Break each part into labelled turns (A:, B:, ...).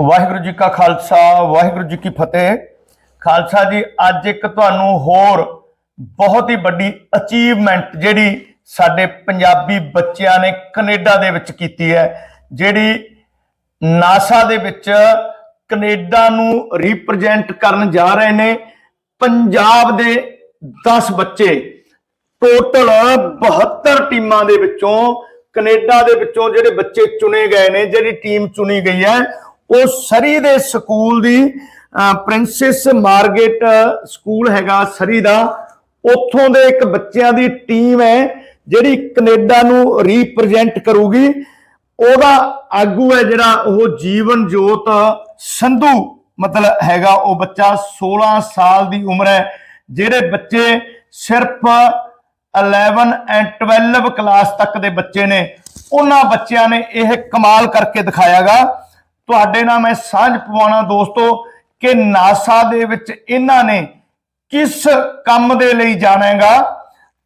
A: ਵਾਹਿਗੁਰੂ ਜੀ ਕਾ ਖਾਲਸਾ, ਵਾਹਿਗੁਰੂ ਜੀ ਕੀ ਫਤਿਹ। ਖਾਲਸਾ ਜੀ, ਅੱਜ ਇੱਕ ਤੁਹਾਨੂੰ ਹੋਰ ਬਹੁਤ ਹੀ ਵੱਡੀ ਅਚੀਵਮੈਂਟ ਜਿਹੜੀ ਸਾਡੇ ਪੰਜਾਬੀ ਬੱਚਿਆਂ ਨੇ ਕੈਨੇਡਾ ਦੇ ਵਿੱਚ ਕੀਤੀ ਹੈ, ਜਿਹੜੀ ਨਾਸਾ ਦੇ ਵਿੱਚ ਕੈਨੇਡਾ ਨੂੰ ਰਿਪਰੈਜ਼ੈਂਟ ਕਰਨ ਜਾ ਰਹੇ ਨੇ। ਪੰਜਾਬ ਦੇ 10 ਬੱਚੇ ਟੋਟਲ 72 ਟੀਮਾਂ ਦੇ ਵਿੱਚੋਂ ਕੈਨੇਡਾ ਦੇ ਵਿੱਚੋਂ ਜਿਹੜੇ ਬੱਚੇ ਚੁਣੇ ਗਏ ਨੇ, ਜਿਹੜੀ ਟੀਮ ਚੁਣੀ ਗਈ ਹੈ ਉਹ ਸਰੀ ਦੇ ਸਕੂਲ ਦੀ ਪ੍ਰਿੰਸੈਸ ਮਾਰਗੇਟ ਸਕੂਲ ਹੈਗਾ ਸਰੀ ਦਾ। ਉੱਥੋਂ ਦੇ ਇੱਕ ਬੱਚਿਆਂ ਦੀ ਟੀਮ ਹੈ ਜਿਹੜੀ ਕੈਨੇਡਾ ਨੂੰ ਰਿਪਰੈਜ਼ੈਂਟ ਕਰੂਗੀ। ਉਹਦਾ ਆਗੂ ਹੈ ਜਿਹੜਾ ਉਹ ਜੀਵਨ ਜੋਤ ਸੰਧੂ। ਮਤਲਬ ਹੈਗਾ ਉਹ ਬੱਚਾ 16 ਸਾਲ ਦੀ ਉਮਰ ਹੈ, ਜਿਹੜੇ ਬੱਚੇ ਸਿਰਫ 11 ਐਂਡ 12 ਕਲਾਸ ਤੱਕ ਦੇ ਬੱਚੇ ਨੇ। ਉਹਨਾਂ ਬੱਚਿਆਂ ਨੇ ਇਹ ਕਮਾਲ ਕਰਕੇ ਦਿਖਾਇਆਗਾ। ਤੁਹਾਡੇ ਨਾਲ ਮੈਂ ਸਾਂਝ ਪਵਾਉਣਾ ਦੋਸਤੋ ਕਿ ਨਾਸਾ ਦੇ ਵਿੱਚ ਇਹਨਾਂ ਨੇ ਕਿਸ ਕੰਮ ਦੇ ਲਈ ਜਾਣਾ ਹੈਗਾ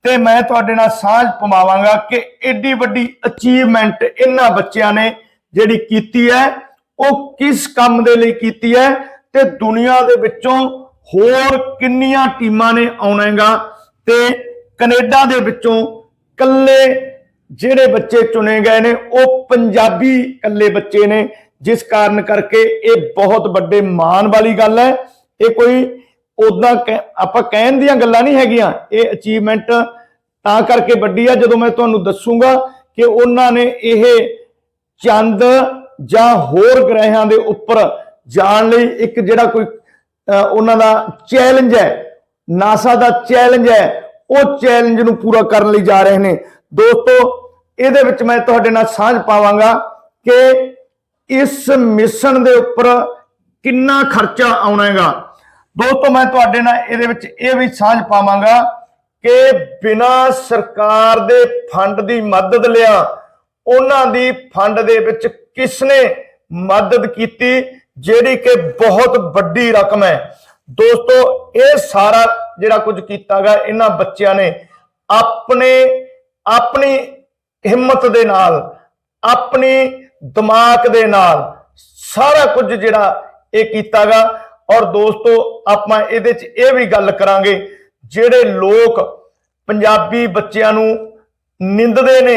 A: ਤੇ ਮੈਂ ਤੁਹਾਡੇ ਨਾਲ ਸਾਂਝ ਪਵਾਵਾਂਗਾ ਕਿ ਐਡੀ ਵੱਡੀ ਅਚੀਵਮੈਂਟ ਇਹਨਾਂ ਬੱਚਿਆਂ ਨੇ ਜਿਹੜੀ ਕੀਤੀ ਹੈ, ਉਹ ਕਿਸ ਕੰਮ ਦੇ ਲਈ ਕੀਤੀ ਹੈ ਤੇ ਦੁਨੀਆ ਦੇ ਵਿੱਚੋਂ ਹੋਰ ਕਿੰਨੀਆਂ ਟੀਮਾਂ ਨੇ ਆਉਣਾ ਹੈਗਾ ਤੇ ਕੈਨੇਡਾ ਦੇ ਵਿੱਚੋਂ ਕੱਲੇ ਜਿਹੜੇ ਬੱਚੇ ਚੁਣੇ ਗਏ ਨੇ, ਉਹ ਪੰਜਾਬੀ ਕੱਲੇ ਬੱਚੇ ਨੇ ਜਿਸ ਕਾਰਨ ਕਰਕੇ ਇਹ ਬਹੁਤ ਵੱਡੇ ਮਾਣ ਵਾਲੀ ਗੱਲ ਹੈ। ਇਹ ਕੋਈ ਉਦਾਂ ਆਪਾਂ ਕਹਿਣ ਦੀਆਂ ਗੱਲਾਂ ਨਹੀਂ ਹੈਗੀਆਂ। ਇਹ ਅਚੀਵਮੈਂਟ ਤਾਂ ਕਰਕੇ ਵੱਡੀ ਆ, ਜਦੋਂ ਮੈਂ ਤੁਹਾਨੂੰ ਦੱਸੂਗਾ ਕਿ ਉਹਨਾਂ ਨੇ ਇਹ ਚੰਦ ਜਾਂ ਹੋਰ ਗ੍ਰਹਿਆਂ ਦੇ ਉੱਪਰ ਜਾਣ ਲਈ ਇੱਕ ਜਿਹੜਾ ਕੋਈ ਅਹ ਉਹਨਾਂ ਦਾ ਚੈਲੰਜ ਹੈ ਨਾਸਾ ਦਾ ਚੈਲੰਜ ਹੈ, ਉਹ ਚੈਲੰਜ ਨੂੰ ਪੂਰਾ ਕਰਨ ਲਈ ਜਾ ਰਹੇ ਨੇ। ਦੋਸਤੋ, ਇਹਦੇ ਵਿੱਚ ਮੈਂ ਤੁਹਾਡੇ ਨਾਲ ਸਾਂਝ ਪਾਵਾਂਗਾ ਕਿ ਇਸ ਮਿਸ਼ਨ ਦੇ ਉੱਪਰ ਕਿੰਨਾ ਖਰਚਾ ਆਉਣਾ ਹੈਗਾ ਦੋਸਤੋ ਮੈਂ ਤੁਹਾਡੇ ਨਾਲ ਇਹਦੇ ਵਿੱਚ ਇਹ ਵੀ ਸਾਂਝ ਪਾਵਾਂਗਾ ਕਿ ਬਿਨਾ ਸਰਕਾਰ ਦੇ ਫੰਡ ਦੀ ਮਦਦ ਲਿਆ ਉਹਨਾਂ ਦੀ ਫੰਡ ਦੇ ਵਿੱਚ ਕਿਸਨੇ ਮਦਦ ਕੀਤੀ, ਜਿਹੜੀ ਕਿ ਬਹੁਤ ਵੱਡੀ ਰਕਮ ਹੈ। ਦੋਸਤੋ, ਇਹ ਸਾਰਾ ਜਿਹੜਾ ਕੁਝ ਕੀਤਾਗਾ ਇਹਨਾਂ ਬੱਚਿਆਂ ਨੇ ਆਪਣੇ ਆਪਣੀ ਹਿੰਮਤ ਦੇ ਨਾਲ, ਆਪਣੀ ਦਿਮਾਗ ਦੇ ਨਾਲ ਸਾਰਾ ਕੁਝ ਜਿਹੜਾ ਇਹ ਕੀਤਾਗਾ। ਔਰ ਦੋਸਤੋ, ਆਪਾਂ ਇਹਦੇ 'ਚ ਇਹ ਵੀ ਗੱਲ ਕਰਾਂਗੇ, ਜਿਹੜੇ ਲੋਕ ਪੰਜਾਬੀ ਬੱਚਿਆਂ ਨੂੰ ਨਿੰਦਦੇ ਨੇ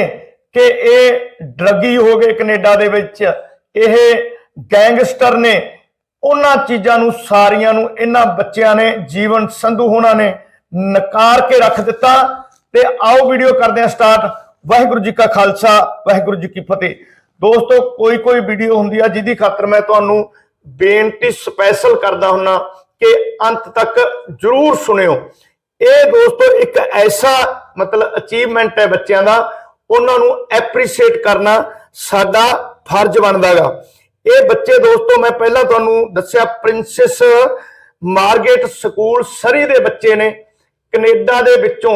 A: ਕਿ ਇਹ ਡਰੱਗੀ ਹੋ ਗਏ ਕੈਨੇਡਾ ਦੇ ਵਿੱਚ, ਇਹ ਗੈਂਗਸਟਰ ਨੇ, ਉਹਨਾਂ ਚੀਜ਼ਾਂ ਨੂੰ, ਸਾਰੀਆਂ ਨੂੰ, ਇਹਨਾਂ ਬੱਚਿਆਂ ਨੇ, ਜੀਵਨ ਸੰਧੂ ਹੋਣਾ ਨੇ ਨਕਾਰ ਕੇ ਰੱਖ ਦਿੱਤਾ। ਤੇ ਆਓ ਵੀਡੀਓ ਕਰਦੇ ਹਾਂ ਸਟਾਰਟ। ਵਾਹਿਗੁਰੂ ਜੀ ਕਾ ਖਾਲਸਾ, ਵਾਹਿਗੁਰੂ ਜੀ ਕੀ ਫਤਿਹ। ਦੋਸਤੋ, ਕੋਈ ਕੋਈ ਵੀਡੀਓ ਹੁੰਦੀ ਆ ਜਿਹਦੀ ਖਾਤਰ ਮੈਂ ਤੁਹਾਨੂੰ ਬੇਨਤੀ ਸਪੈਸ਼ਲ ਕਰਦਾ ਹੁੰਨਾ ਕਿ ਅੰਤ ਤੱਕ ਜਰੂਰ ਸੁਣਿਓ। ਇਹ ਦੋਸਤੋ ਇੱਕ ਐਸਾ ਮਤਲਬ ਅਚੀਵਮੈਂਟ ਹੈ ਬੱਚਿਆਂ ਦਾ, ਉਹਨਾਂ ਨੂੰ ਐਪਰੀਸ਼ੀਏਟ ਕਰਨਾ ਸਾਡਾ ਫਰਜ਼ ਬਣਦਾਗਾ ਇਹ ਬੱਚੇ ਦੋਸਤੋ, ਮੈਂ ਪਹਿਲਾਂ ਤੁਹਾਨੂੰ ਦੱਸਿਆ ਪ੍ਰਿੰਸੈਸ ਮਾਰਗੇਟ ਸਕੂਲ ਸਰੀ ਦੇ ਬੱਚੇ ਨੇ। ਕੈਨੇਡਾ ਦੇ ਵਿੱਚੋਂ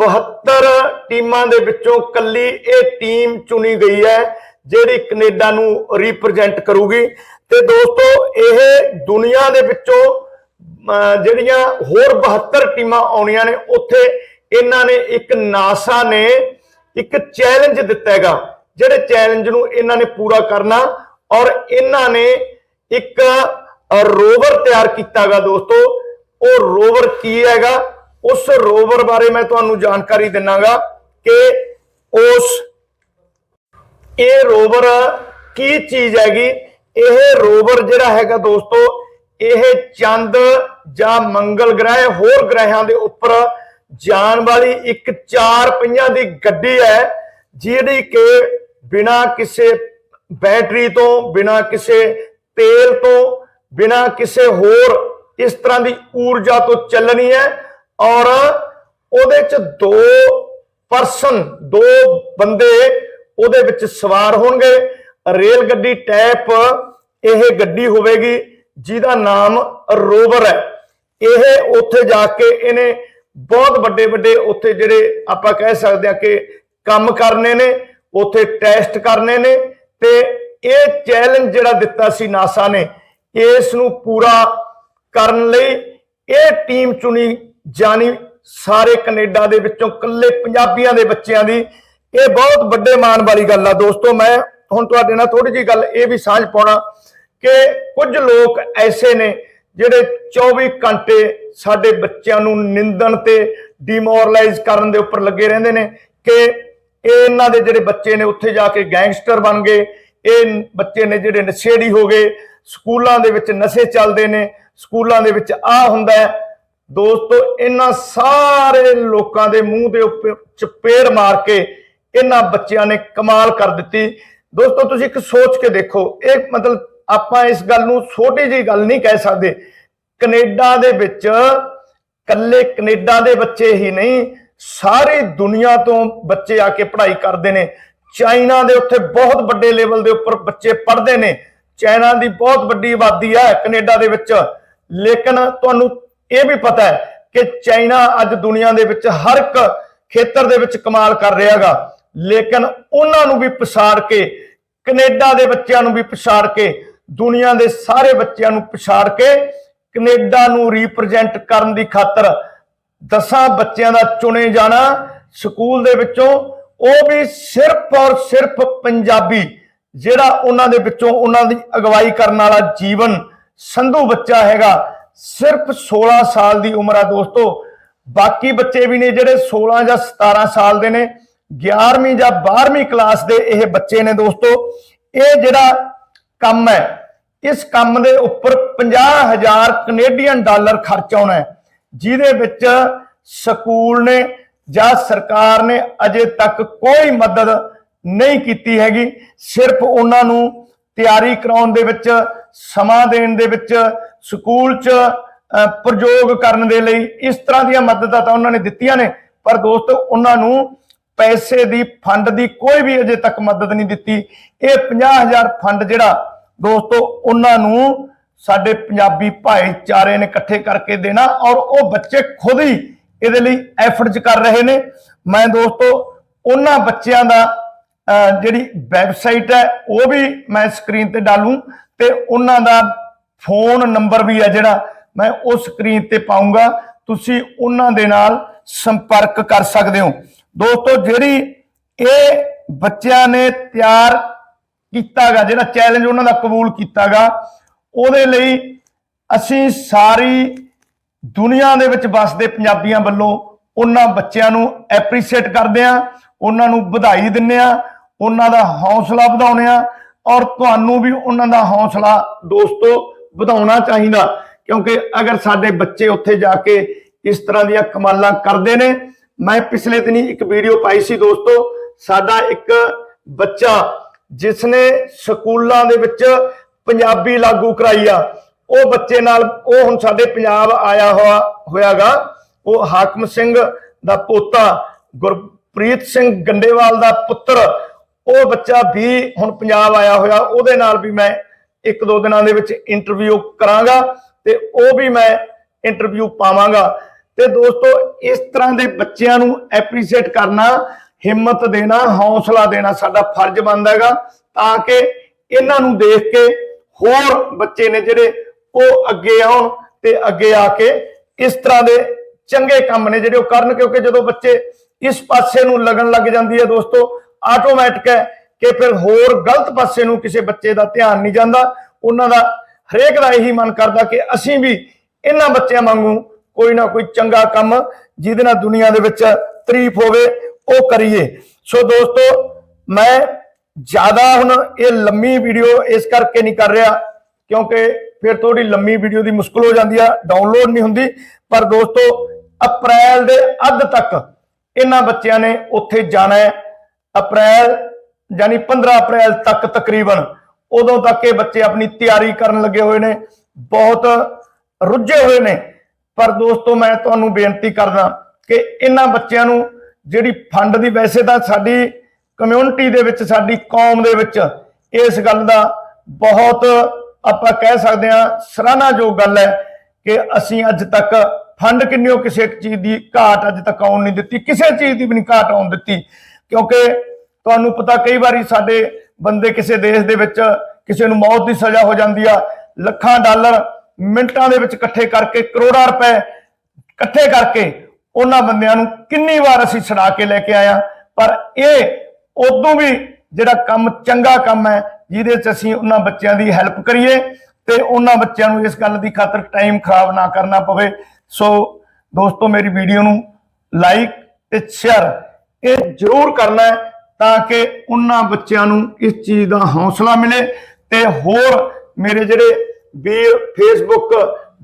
A: 72 ਟੀਮਾਂ ਦੇ ਵਿੱਚੋਂ ਕੱਲੀ ਇਹ ਟੀਮ ਚੁਣੀ ਗਈ ਹੈ। ਜਿਹੜੀ ਕੈਨੇਡਾ ਨੂੰ ਰਿਪਰੈਜ਼ੈਂਟ ਕਰੂਗੀ। ਤੇ ਦੋਸਤੋ, ਇਹ ਦੁਨੀਆ ਦੇ ਵਿੱਚੋਂ ਜਿਹੜੀਆਂ ਹੋਰ 72 ਟੀਮਾਂ ਆਉਣੀਆਂ ਨੇ, ਉੱਥੇ ਇਹਨਾਂ ਨੇ ਇੱਕ ਨਾਸਾ ਨੇ ਇੱਕ ਚੈਲੰਜ ਦਿੱਤਾ ਹੈਗਾ, ਜਿਹੜੇ ਚੈਲੰਜ ਨੂੰ ਇਹਨਾਂ ਨੇ ਪੂਰਾ ਕਰਨਾ ਔਰ ਇਹਨਾਂ ਨੇ ਇੱਕ ਰੋਵਰ ਤਿਆਰ ਕੀਤਾਗਾ ਦੋਸਤੋ। ਉਹ ਰੋਵਰ ਕੀ ਹੈਗਾ? ਉਸ ਰੋਵਰ ਬਾਰੇ ਮੈਂ ਤੁਹਾਨੂੰ ਜਾਣਕਾਰੀ ਦਿੰਨਾਗਾ ਕਿ ਉਸ ਇਹ ਰੋਵਰ ਕੀ ਚੀਜ਼ ਹੈਗੀ? ਇਹ ਰੋਵਰ ਜਿਹੜਾ ਹੈਗਾ ਦੋਸਤੋ, ਇਹ ਚੰਦ ਜਾਂ ਮੰਗਲ ਗ੍ਰਹਿ ਹੋਰ ਗ੍ਰਹਿਆਂ ਦੇ ਉੱਪਰ ਜਾਣ ਵਾਲੀ ਇੱਕ ਚਾਰ ਪਹੀਆਂ ਦੀ ਗੱਡੀ ਹੈ ਜਿਹੜੀ ਕਿ ਬਿਨਾ ਕਿਸੇ ਬੈਟਰੀ ਤੋਂ, ਬਿਨਾ ਕਿਸੇ ਤੇਲ ਤੋਂ, ਬਿਨਾ ਕਿਸੇ ਹੋਰ ਇਸ ਤਰ੍ਹਾਂ ਦੀ ਊਰਜਾ ਤੋਂ ਚੱਲਣੀ ਹੈ ਔਰ ਉਹਦੇ ਚ ਦੋ ਪਰਸਨ, ਦੋ ਬੰਦੇ ਉਹਦੇ ਵਿੱਚ ਸਵਾਰ ਹੋਣਗੇ। ਰੇਲ ਗੱਡੀ ਟੈਪ, ਇਹ ਗੱਡੀ ਹੋਵੇਗੀ, ਜਿਹਦਾ ਨਾਮ ਰੋਵਰ ਹੈ। ਇਹ ਉੱਥੇ ਜਾ ਕੇ ਇਹਨੇ ਬਹੁਤ ਵੱਡੇ ਵੱਡੇ ਉੱਥੇ ਜਿਹੜੇ ਆਪਾਂ ਕਹਿ ਸਕਦੇ ਆ ਕਿ ਕੰਮ ਕਰਨੇ ਨੇ, ਉੱਥੇ ਟੈਸਟ ਕਰਨੇ ਨੇ ਤੇ ਇਹ ਚੈਲੰਜ ਜਿਹੜਾ ਦਿੱਤਾ ਸੀ ਨਾਸਾ ਨੇ, ਇਸ ਨੂੰ ਪੂਰਾ ਕਰਨ ਲਈ ਇਹ ਟੀਮ ਚੁਣੀ ਜਾਣੀ ਸਾਰੇ ਕੈਨੇਡਾ ਦੇ ਵਿੱਚੋਂ ਇਕੱਲੇ ਪੰਜਾਬੀਆਂ ਦੇ ਬੱਚਿਆਂ ਦੀ ਇਹ ਬਹੁਤ ਵੱਡੇ ਮਾਣ ਵਾਲੀ ਗੱਲ ਆ ਦੋਸਤੋ, ਮੈਂ ਹੁਣ ਤੁਹਾਡੇ ਨਾਲ ਥੋੜੀ ਜੀ ਗੱਲ ਇਹ ਵੀ ਸਾਂਝ ਪਾਉਣਾ ਕਿ ਕੁਝ ਲੋਕ ਐਸੇ ਨੇ ਜਿਹੜੇ 24 ਘੰਟੇ ਸਾਡੇ ਬੱਚਿਆਂ ਨੂੰ ਨਿੰਦਣ ਤੇ ਡਿਮੋਰਲਾਈਜ਼ ਕਰਨ ਦੇ ਉੱਪਰ ਲੱਗੇ ਰਹਿੰਦੇ ਨੇ ਕਿ ਇਹਨਾਂ ਦੇ ਜਿਹੜੇ ਬੱਚੇ ਨੇ ਉੱਥੇ ਜਾ ਕੇ ਗੈਂਗਸਟਰ ਬਣ ਗਏ, ਇਹ ਬੱਚੇ ਨੇ ਜਿਹੜੇ ਨਸ਼ੇੜੀ ਹੋ ਗਏ, ਸਕੂਲਾਂ ਦੇ ਵਿੱਚ ਨਸ਼ੇ ਚੱਲਦੇ ਨੇ, ਸਕੂਲਾਂ ਦੇ ਵਿੱਚ ਆ ਹੁੰਦਾ ਹੈ। ਦੋਸਤੋ, ਇਹਨਾਂ ਸਾਰੇ ਲੋਕਾਂ ਦੇ ਮੂੰਹ ਦੇ ਉੱਪਰ ਚਪੇੜ ਮਾਰ ਕੇ ਇਹਨਾਂ ਬੱਚਿਆਂ ਨੇ ਕਮਾਲ ਕਰ ਦਿੱਤੀ। ਦੋਸਤੋ, ਤੁਸੀਂ ਇੱਕ ਸੋਚ ਕੇ ਦੇਖੋ, ਇਹ ਮਤਲਬ ਆਪਾਂ ਇਸ ਗੱਲ ਨੂੰ ਛੋਟੀ ਜੀ ਗੱਲ ਨਹੀਂ ਕਹਿ ਸਕਦੇ। ਕੈਨੇਡਾ ਦੇ ਵਿੱਚ ਕੱਲੇ ਕੈਨੇਡਾ ਦੇ ਬੱਚੇ ਹੀ ਨਹੀਂ, ਸਾਰੀ ਦੁਨੀਆ ਤੋਂ ਬੱਚੇ ਆ ਕੇ ਪੜ੍ਹਾਈ ਕਰਦੇ ਨੇ। ਚਾਈਨਾ ਦੇ ਉੱਥੇ ਬਹੁਤ ਵੱਡੇ ਲੈਵਲ ਦੇ ਉੱਪਰ ਬੱਚੇ ਪੜ੍ਹਦੇ ਨੇ। ਚਾਈਨਾ ਦੀ ਬਹੁਤ ਵੱਡੀ ਆਬਾਦੀ ਹੈ ਕੈਨੇਡਾ ਦੇ ਵਿੱਚ। ਲੇਕਿਨ ਤੁਹਾਨੂੰ ਇਹ ਵੀ ਪਤਾ ਹੈ ਕਿ ਚਾਈਨਾ ਅੱਜ ਦੁਨੀਆ ਦੇ ਵਿੱਚ ਹਰ ਇੱਕ ਖੇਤਰ ਦੇ ਵਿੱਚ ਕਮਾਲ ਕਰ ਰਿਹਾਗਾ ਲੇਕਿਨ ਉਹਨਾਂ ਨੂੰ ਵੀ ਪਛਾੜ ਕੇ, ਕੈਨੇਡਾ ਦੇ ਬੱਚਿਆਂ ਨੂੰ ਵੀ ਪਛਾੜ ਕੇ, ਦੁਨੀਆ ਦੇ ਸਾਰੇ ਬੱਚਿਆਂ ਨੂੰ ਪਛਾੜ ਕੇ ਕੈਨੇਡਾ ਨੂੰ ਰਿਪਰੈਜ਼ੈਂਟ ਕਰਨ ਦੀ ਖਾਤਰ ਦਸਾਂ ਬੱਚਿਆਂ ਦਾ ਚੁਣੇ ਜਾਣਾ ਸਕੂਲ ਦੇ ਵਿੱਚੋਂ, ਉਹ ਵੀ ਸਿਰਫ ਔਰ ਸਿਰਫ ਪੰਜਾਬੀ, ਜਿਹੜਾ ਉਹਨਾਂ ਦੇ ਵਿੱਚੋਂ ਉਹਨਾਂ ਦੀ ਅਗਵਾਈ ਕਰਨ ਵਾਲਾ ਜੀਵਨ ਸੰਧੂ ਬੱਚਾ ਹੈਗਾ, ਸਿਰਫ 16 ਸਾਲ ਦੀ ਉਮਰ ਆ ਦੋਸਤੋ। ਬਾਕੀ ਬੱਚੇ ਵੀ ਨੇ ਜਿਹੜੇ 16 ਜਾਂ 17 ਸਾਲ ਦੇ ਨੇ 11ਵੀਂ ਜਾਂ 12ਵੀਂ ਕਲਾਸ ਦੇ ਇਹ ਬੱਚੇ ਨੇ ਦੋਸਤੋ ਇਹ ਜਿਹੜਾ ਕੰਮ ਹੈ ਇਸ ਕੰਮ ਦੇ ਉੱਪਰ 50000 ਕੈਨੇਡੀਅਨ ਡਾਲਰ ਖਰਚ ਆਉਣਾ ਹੈ ਜਿਹਦੇ ਵਿੱਚ ਸਕੂਲ ਨੇ ਜਾਂ ਸਰਕਾਰ ਨੇ ਅਜੇ ਤੱਕ ਕੋਈ ਮਦਦ ਨਹੀਂ ਕੀਤੀ ਹੈਗੀ। ਸਿਰਫ ਉਹਨਾਂ ਨੂੰ ਤਿਆਰੀ ਕਰਾਉਣ ਦੇ ਵਿੱਚ ਸਮਾਂ ਦੇਣ ਦੇ ਵਿੱਚ ਸਕੂਲ 'ਚ ਅਹ, ਪ੍ਰਯੋਗ ਕਰਨ ਦੇ ਲਈ ਇਸ ਤਰ੍ਹਾਂ ਦੀਆਂ ਮਦਦਾਂ ਤਾਂ ਉਹਨਾਂ ਨੇ ਦਿੱਤੀਆਂ ਨੇ ਪਰ ਦੋਸਤੋ ਉਹਨਾਂ ਨੂੰ ਪੈਸੇ ਦੀ ਫੰਡ ਦੀ ਕੋਈ ਵੀ ਅਜੇ ਤੱਕ ਮਦਦ ਨਹੀਂ ਦਿੱਤੀ। ਇਹ 50000 ਫੰਡ ਜਿਹੜਾ ਦੋਸਤੋ ਉਹਨਾਂ ਨੂੰ ਸਾਡੇ ਪੰਜਾਬੀ ਭਾਈਚਾਰੇ ਨੇ ਇਕੱਠੇ ਕਰਕੇ ਦੇਣਾ ਔਰ ਉਹ ਬੱਚੇ ਖੁਦ ਹੀ ਇਹਦੇ ਲਈ ਐਫਰਟਸ ਕਰ ਰਹੇ ਨੇ। ਮੈਂ ਦੋਸਤੋ ਉਹਨਾਂ ਬੱਚਿਆਂ ਦਾ ਅਹ, ਜਿਹੜੀ ਵੈਬਸਾਈਟ ਹੈ ਉਹ ਵੀ ਮੈਂ ਸਕਰੀਨ ਤੇ ਡਾਲੂ ਤੇ ਉਹਨਾਂ ਦਾ ਫੋਨ ਨੰਬਰ ਵੀ ਹੈ ਜਿਹੜਾ ਮੈਂ ਉਹ ਸਕਰੀਨ ਤੇ ਪਾਉਂਗਾ ਤੁਸੀਂ ਉਹਨਾਂ ਦੇ ਨਾਲ ਸੰਪਰਕ ਕਰ ਸਕਦੇ ਹੋ। ਦੋਸਤੋ, ਜਿਹੜੀ ਇਹ ਬੱਚਿਆਂ ਨੇ ਤਿਆਰ ਕੀਤਾਗਾ, ਜਿਹੜਾ ਚੈਲੰਜ ਉਹਨਾਂ ਦਾ ਕਬੂਲ ਕੀਤਾਗਾ, ਉਹਦੇ ਲਈ ਅਸੀਂ ਸਾਰੀ ਦੁਨੀਆ ਦੇ ਵਿੱਚ ਵੱਸਦੇ ਪੰਜਾਬੀਆਂ ਵੱਲੋਂ ਉਹਨਾਂ ਬੱਚਿਆਂ ਨੂੰ ਐਪਰੀਸ਼ੀਏਟ ਕਰਦੇ ਆ ਉਹਨਾਂ ਨੂੰ ਵਧਾਈ ਦਿੰਦੇ ਆ ਉਹਨਾਂ ਦਾ ਹੌਸਲਾ ਵਧਾਉਂਦੇ ਆ ਔਰ ਤੁਹਾਨੂੰ ਵੀ ਉਹਨਾਂ ਦਾ ਹੌਸਲਾ ਦੋਸਤੋ ਵਧਾਉਣਾ ਚਾਹੀਦਾ। ਕਿਉਂਕਿ ਅਗਰ ਸਾਡੇ ਬੱਚੇ ਉੱਥੇ ਜਾ ਕੇ ਇਸ ਤਰ੍ਹਾਂ ਦੀਆਂ ਕਮਾਲਾਂ ਕਰਦੇ ਨੇ ਮੈਂ ਪਿਛਲੇ ਦਿਨੀ ਇੱਕ ਵੀਡੀਓ ਪਾਈ ਸੀ ਦੋਸਤੋ, ਸਾਡਾ ਇੱਕ ਬੱਚਾ ਜਿਸ ਨੇ ਸਕੂਲਾਂ ਦੇ ਵਿੱਚ ਪੰਜਾਬੀ ਲਾਗੂ ਕਰਾਈ ਆ, ਉਹ ਬੱਚੇ ਨਾਲ, ਉਹ ਹੁਣ ਸਾਡੇ ਪੰਜਾਬ ਆਇਆ ਹੋਇਆ ਹੋਇਆਗਾ, ਉਹ ਹਾਕਮ ਸਿੰਘ ਦਾ ਪੋਤਾ, ਗੁਰਪ੍ਰੀਤ ਸਿੰਘ ਗੰਡੇਵਾਲ ਦਾ ਪੁੱਤਰ, ਉਹ ਬੱਚਾ ਵੀ ਹੁਣ ਪੰਜਾਬ ਆਇਆ ਹੋਇਆ, ਉਹਦੇ ਨਾਲ ਵੀ ਮੈਂ ਇੱਕ ਦੋ ਦਿਨਾਂ ਦੇ ਵਿੱਚ ਇੰਟਰਵਿਊ ਕਰਾਂਗਾ ਤੇ ਉਹ ਵੀ ਮੈਂ ਇੰਟਰਵਿਊ ਪਾਵਾਂਗਾ। ਤੇ ਦੋਸਤੋ, ਇਸ ਤਰ੍ਹਾਂ ਦੇ ਬੱਚਿਆਂ ਨੂੰ ਐਪਰੀਸ਼ੀਏਟ ਕਰਨਾ, ਹਿੰਮਤ ਦੇਣਾ, ਹੌਸਲਾ ਦੇਣਾ ਸਾਡਾ ਫਰਜ਼ ਬਣਦਾ ਹੈਗਾ, ਤਾਂ ਕਿ ਇਹਨਾਂ ਨੂੰ ਦੇਖ ਕੇ ਹੋਰ ਬੱਚੇ ਨੇ ਜਿਹੜੇ ਉਹ ਅੱਗੇ ਆਉਣ ਤੇ ਅੱਗੇ ਆ ਕੇ ਇਸ ਤਰ੍ਹਾਂ ਦੇ ਚੰਗੇ ਕੰਮ ਨੇ ਜਿਹੜੇ ਉਹ ਕਰਨ, ਕਿਉਂਕਿ ਜਦੋਂ ਬੱਚੇ ਇਸ ਪਾਸੇ ਨੂੰ ਲੱਗਣ ਲੱਗ ਜਾਂਦੀ ਹੈ ਦੋਸਤੋ ਆਟੋਮੈਟਿਕ ਹੈ ਕਿ ਫਿਰ ਹੋਰ ਗਲਤ ਪਾਸੇ ਨੂੰ ਕਿਸੇ ਬੱਚੇ ਦਾ ਧਿਆਨ ਨਹੀਂ ਜਾਂਦਾ। ਉਹਨਾਂ ਦਾ ਹਰੇਕ ਦਾ ਇਹੀ ਮਨ ਕਰਦਾ ਕਿ ਅਸੀਂ ਵੀ ਇਹਨਾਂ ਬੱਚਿਆਂ ਵਾਂਗੂ ਕੋਈ ਨਾ ਕੋਈ ਚੰਗਾ ਕੰਮ ਜਿਹਦੇ ਨਾਲ ਦੁਨੀਆ ਦੇ ਵਿੱਚ ਤਾਰੀਫ ਹੋਵੇ, ਉਹ ਕਰੀਏ। ਸੋ ਦੋਸਤੋ, ਮੈਂ ਜ਼ਿਆਦਾ ਹੁਣ ਇਹ ਲੰਮੀ ਵੀਡੀਓ ਇਸ ਕਰਕੇ ਨਹੀਂ ਕਰ ਰਿਹਾ, ਕਿਉਂਕਿ ਫਿਰ ਥੋੜੀ ਲੰਮੀ ਵੀਡੀਓ ਦੀ ਮੁਸ਼ਕਲ ਹੋ ਜਾਂਦੀ ਆ ਡਾਊਨਲੋਡ ਨਹੀਂ ਹੁੰਦੀ। ਪਰ ਦੋਸਤੋ, ਅਪ੍ਰੈਲ ਦੇ ਅੱਧ ਤੱਕ ਇਹਨਾਂ ਬੱਚਿਆਂ ਨੇ ਉੱਥੇ ਜਾਣਾ ਹੈ। ਅਪ੍ਰੈਲ, ਯਾਨੀ 15 ਅਪ੍ਰੈਲ ਤੱਕ ਤਕਰੀਬਨ ਉਦੋਂ ਤੱਕ ਇਹ ਬੱਚੇ ਆਪਣੀ ਤਿਆਰੀ ਕਰਨ ਲੱਗੇ ਹੋਏ ਨੇ। ਬਹੁਤ ਰੁੱਝੇ ਹੋਏ ਨੇ। ਪਰ ਦੋਸਤੋ, ਮੈਂ ਤੁਹਾਨੂੰ ਬੇਨਤੀ ਕਰਦਾ ਕਿ ਇਹਨਾਂ ਬੱਚਿਆਂ ਨੂੰ ਜਿਹੜੀ ਫੰਡ ਦੀ ਵੈਸੇ ਤਾਂ ਸਾਡੀ ਕਮਿਊਨਿਟੀ ਦੇ ਵਿੱਚ, ਸਾਡੀ ਕੌਮ ਦੇ ਵਿੱਚ ਇਸ ਗੱਲ ਦਾ ਬਹੁਤ ਆਪਾਂ ਕਹਿ ਸਕਦੇ ਹਾਂ ਸਰਾਹਨਾਯੋਗ ਗੱਲ ਹੈ ਕਿ ਅਸੀਂ ਅੱਜ ਤੱਕ ਫੰਡ ਕਿੰਨਿਓ ਕਿਸੇ ਚੀਜ਼ ਦੀ ਘਾਟ ਅੱਜ ਤੱਕ ਆਉਣ ਨਹੀਂ ਦਿੱਤੀ, ਕਿਸੇ ਚੀਜ਼ ਦੀ ਵੀ ਨਹੀਂ ਘਾਟ ਆਉਣ ਦਿੱਤੀ। ਕਿਉਂਕਿ ਤੁਹਾਨੂੰ ਪਤਾ ਕਈ ਵਾਰੀ ਸਾਡੇ ਬੰਦੇ ਕਿਸੇ ਦੇਸ਼ ਦੇ ਵਿੱਚ ਕਿਸੇ ਨੂੰ ਮੌਤ ਦੀ ਸਜ਼ਾ ਹੋ ਜਾਂਦੀ ਆ, ਲੱਖਾਂ ਡਾਲਰ ਮਿੰਟਾਂ ਦੇ ਵਿੱਚ ਇਕੱਠੇ ਕਰਕੇ, ਕਰੋੜਾਂ ਰੁਪਏ ਇਕੱਠੇ ਕਰਕੇ ਉਹਨਾਂ ਬੰਦਿਆਂ ਨੂੰ ਕਿੰਨੀ ਵਾਰ ਅਸੀਂ ਛਡਾ ਕੇ ਲੈ ਕੇ ਆਇਆ। ਪਰ ਇਹ ਉਦੋਂ ਵੀ ਜਿਹੜਾ ਕੰਮ ਚੰਗਾ ਕੰਮ ਹੈ, ਜਿਹਦੇ 'ਚ ਅਸੀਂ ਉਹਨਾਂ ਬੱਚਿਆਂ ਦੀ ਹੈਲਪ ਕਰੀਏ ਤੇ ਉਹਨਾਂ ਬੱਚਿਆਂ ਨੂੰ ਇਸ ਗੱਲ ਦੀ ਖਾਤਰ ਟਾਈਮ ਖਰਾਬ ਨਾ ਕਰਨਾ ਪਵੇ। ਸੋ ਦੋਸਤੋ, ਮੇਰੀ ਵੀਡੀਓ ਨੂੰ ਲਾਈਕ ਤੇ ਸ਼ੇਅਰ ਇਹ ਜ਼ਰੂਰ ਕਰਨਾ ਹੈ ਤਾਂ ਕਿ ਉਹਨਾਂ ਬੱਚਿਆਂ ਨੂੰ ਇਸ ਚੀਜ਼ ਦਾ ਹੌਸਲਾ ਮਿਲੇ ਤੇ ਹੋਰ ਮੇਰੇ ਜਿਹੜੇ ਵੀਰ ਫੇਸਬੁੱਕ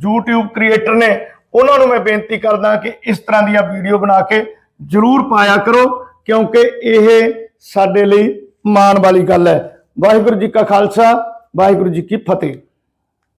A: YouTube ਕ੍ਰੀਏਟਰ ਨੇ ਉਹਨਾਂ ਨੂੰ ਮੈਂ ਬੇਨਤੀ ਕਰਦਾ ਕਿ ਇਸ ਤਰ੍ਹਾਂ ਦੀਆਂ ਵੀਡੀਓ ਬਣਾ ਕੇ ਜ਼ਰੂਰ ਪਾਇਆ ਕਰੋ, ਕਿਉਂਕਿ ਇਹ ਸਾਡੇ ਲਈ ਮਾਣ ਵਾਲੀ ਗੱਲ ਹੈ। ਵਾਹਿਗੁਰੂ ਜੀ ਕਾ ਖਾਲਸਾ, ਵਾਹਿਗੁਰੂ ਜੀ ਕੀ ਫਤਿਹ।